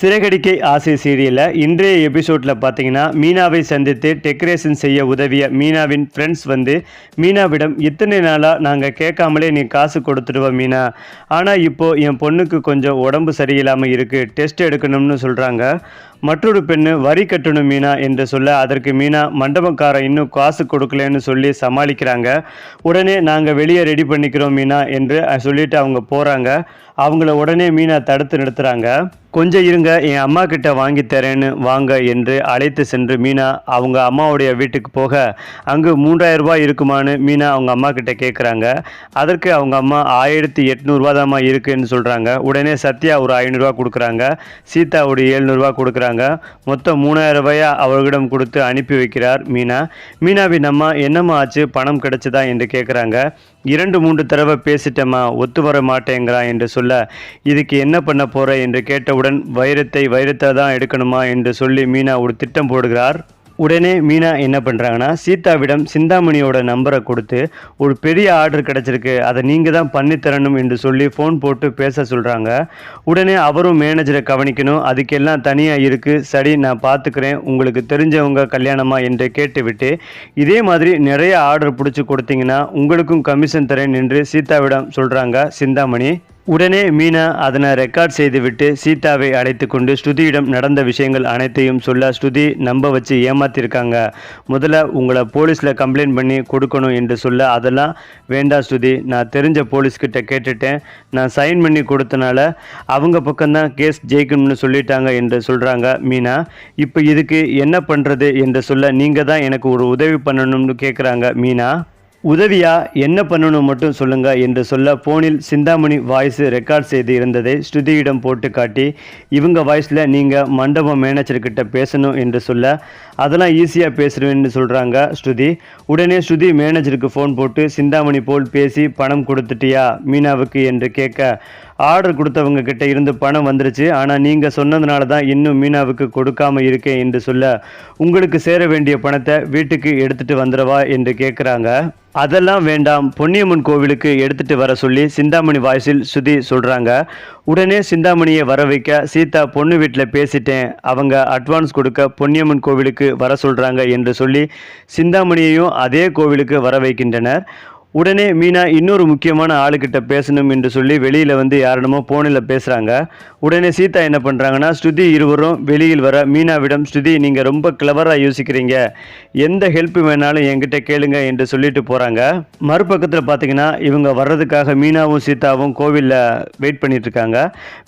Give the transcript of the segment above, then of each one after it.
சிறகடிக்கை ஆசை சீரியலில் இன்றைய எபிசோடில் பார்த்தீங்கன்னா மீனாவை சந்தித்து டெக்கரேஷன் செய்ய உதவிய மீனாவின் ஃப்ரெண்ட்ஸ் வந்து மீனாவிடம் இத்தனை நாளாக நாங்கள் கேட்காமலே நீ காசு கொடுத்துடுவோம் மீனா. ஆனால் இப்போது என் பொண்ணுக்கு கொஞ்சம் உடம்பு சரியில்லாமல் இருக்குது டெஸ்ட் எடுக்கணும்னு சொல்கிறாங்க மற்றொரு பெண்ணு வரி கட்டணும் மீனா என்று சொல்ல அதற்கு மீனா மண்டபக்காரன் இன்னும் காசு கொடுக்கலன்னு சொல்லி சமாளிக்கிறாங்க. உடனே நாங்கள் வெளியே ரெடி பண்ணிக்கிறோம் மீனா என்று சொல்லிட்டு அவங்க போகிறாங்க அவங்கள உடனே மீனா தடுத்து நிறுத்துறாங்க. கொஞ்சம் இருங்க என் அம்மா கிட்ட வாங்கி தரேன்னு வாங்க என்று அழைத்து சென்று மீனா அவங்க அம்மாவுடைய வீட்டுக்கு போக. அங்கு மூன்றாயிரம் ரூபாய் இருக்குமான்னு மீனா அவங்க அம்மா கிட்ட கேட்குறாங்க அதற்கு அவங்க அம்மா ஆயிரத்தி எட்நூறுபா தாம்மா இருக்குன்னு சொல்கிறாங்க உடனே சத்யா ஒரு ஐநூறுரூவா கொடுக்குறாங்க. சீதா ஒரு ஏழ்நூறுபா கொடுக்குறாங்க. மொத்தம் மூணாயிரம் ரூபாயா அவர்களிடம் கொடுத்து அனுப்பி வைக்கிறார் மீனா. மீனாவின் அம்மா என்னம்மா ஆச்சு? பணம் கிடைச்சதா? என்று கேட்குறாங்க இரண்டு மூன்று தடவை பேசிட்டேம்மா. ஒத்து வர மாட்டேங்கிறா என்று சொல்ல இதுக்கு என்ன பண்ண போற? என்று கேட்டவுடன் வைரத்தை வைரத்தை தான் எடுக்கணுமா? என்று சொல்லி மீனா ஒரு திட்டம் போடுகிறார். உடனே மீனா என்ன பண்ணுறாங்கன்னா சீதாவிடம் சிந்தாமணியோட நம்பரை கொடுத்து ஒரு பெரிய ஆர்டர் கிடச்சிருக்கு. அதை நீங்கள் தான் பண்ணித்தரணும் என்று சொல்லி ஃபோன் போட்டு பேச சொல்கிறாங்க உடனே அவரும் மேனேஜரை கவனிக்கணும். அதுக்கெல்லாம் தனியாக இருக்குது சரி நான் பார்த்துக்கிறேன் உங்களுக்கு தெரிஞ்சவங்க கல்யாணமா என்று கேட்டுவிட்டு இதே மாதிரி நிறைய ஆர்டர் பிடிச்சி கொடுத்தீங்கன்னா உங்களுக்கும் கமிஷன் தரேன் என்று சீதாவிடம் சொல்கிறாங்க சிந்தாமணி. உடனே மீனா அதனை ரெக்கார்ட் செய்துவிட்டு சீதாவை அழைத்து கொண்டு ஸ்ருதியிடம் நடந்த விஷயங்கள் அனைத்தையும் சொல்ல ஸ்ருதி நம்ப வச்சு ஏமாத்திருக்காங்க. முதல்ல உங்களை போலீஸில் கம்ப்ளைண்ட் பண்ணி கொடுக்கணும் என்று சொல்ல அதெல்லாம் வேண்டாம் ஸ்ருதி. நான் தெரிஞ்ச போலீஸ்கிட்ட கேட்டுட்டேன். நான் சைன் பண்ணி கொடுத்தனால அவங்க பக்கம்தான் கேஸ் ஜெயிக்கணும்னு சொல்லிட்டாங்க என்று சொல்கிறாங்க மீனா. இப்போ இதுக்கு என்ன பண்ணுறது என்று சொல்ல நீங்கள் தான் எனக்கு ஒரு உதவி பண்ணணும்னு கேட்குறாங்க மீனா. உதவியா என்ன பண்ணணும் மட்டும் சொல்லுங்க என்று சொல்ல போனில் சிந்தாமணி வாய்ஸ் ரெக்கார்ட் செய்து இருந்ததை ஸ்ருதியிடம் போட்டு காட்டி இவங்க வாய்ஸில் நீங்கள் மண்டபம் மேனேஜர்கிட்ட பேசணும் என்று சொல்ல அதெல்லாம் ஈஸியாக பேசுவேன்னு சொல்கிறாங்க ஸ்ருதி. உடனே ஸ்ருதி மேனேஜருக்கு ஃபோன் போட்டு சிந்தாமணி போல் பேசி பணம் கொடுத்துட்டியா மீனாவுக்கு? என்று கேட்க ஆர்டர் கொடுத்தவங்க கிட்ட இருந்து பணம் வந்துருச்சு. ஆனால் நீங்கள் சொன்னதுனால தான் இன்னும் மீனாவுக்கு கொடுக்காம இருக்கேன் என்று சொல்ல உங்களுக்கு சேர வேண்டிய பணத்தை வீட்டுக்கு எடுத்துட்டு வந்துடவா? என்று கேட்குறாங்க அதெல்லாம் வேண்டாம். பொன்னியம்மன் கோவிலுக்கு எடுத்துட்டு வர சொல்லி சிந்தாமணி வாய்ஸில் சுதி சொல்கிறாங்க உடனே சிந்தாமணியை வர வைக்க சீதா பொண்ணு வீட்டில் பேசிட்டேன். அவங்க அட்வான்ஸ் கொடுக்க பொன்னியம்மன் கோவிலுக்கு வர சொல்கிறாங்க என்று சொல்லி சிந்தாமணியையும் அதே கோவிலுக்கு வர வைக்கின்றனர். உடனே மீனா இன்னொரு முக்கியமான ஆளுக்கிட்ட பேசணும் என்று சொல்லி வெளியில் வந்து யாரிடமோ ஃபோனில் பேசுகிறாங்க உடனே சீதா என்ன பண்ணுறாங்கன்னா ஸ்ருதி இருவரும் வெளியில் வர மீனாவிடம் ஸ்ருதி நீங்கள் ரொம்ப கிளவராக யோசிக்கிறீங்க. எந்த ஹெல்ப் வேணாலும் என்கிட்ட கேளுங்க என்று சொல்லிட்டு போகிறாங்க மறுபக்கத்தில் பார்த்தீங்கன்னா இவங்க வர்றதுக்காக மீனாவும் சீதாவும் கோவிலில் வெயிட் பண்ணிகிட்ருக்காங்க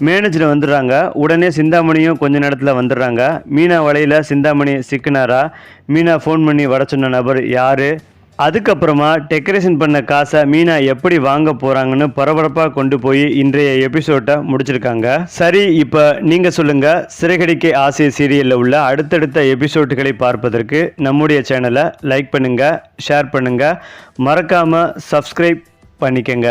மேனேஜர் வந்துடுறாங்க. உடனே சிந்தாமணியும் கொஞ்ச நேரத்தில் வந்துடுறாங்க. மீனா வலையில் சிந்தாமணி சிக்கினாரா? மீனா ஃபோன் பண்ணி வர சொன்ன நபர் யார்? அதுக்கப்புறமா டெக்கரேஷன் பண்ண காசை மீனா எப்படி வாங்க போகிறாங்கன்னு பரபரப்பாக கொண்டு போய் இன்றைய எபிசோட்டை முடிச்சிருக்காங்க. சரி இப்போ நீங்கள் சொல்லுங்கள் சிறைகடிக்கை ஆசை சீரியலில் உள்ள அடுத்தடுத்த எபிசோட்டுகளை பார்ப்பதற்கு நம்முடைய சேனலை லைக் பண்ணுங்கள் ஷேர் பண்ணுங்கள் மறக்காமல் சப்ஸ்கிரைப் பண்ணிக்கங்க.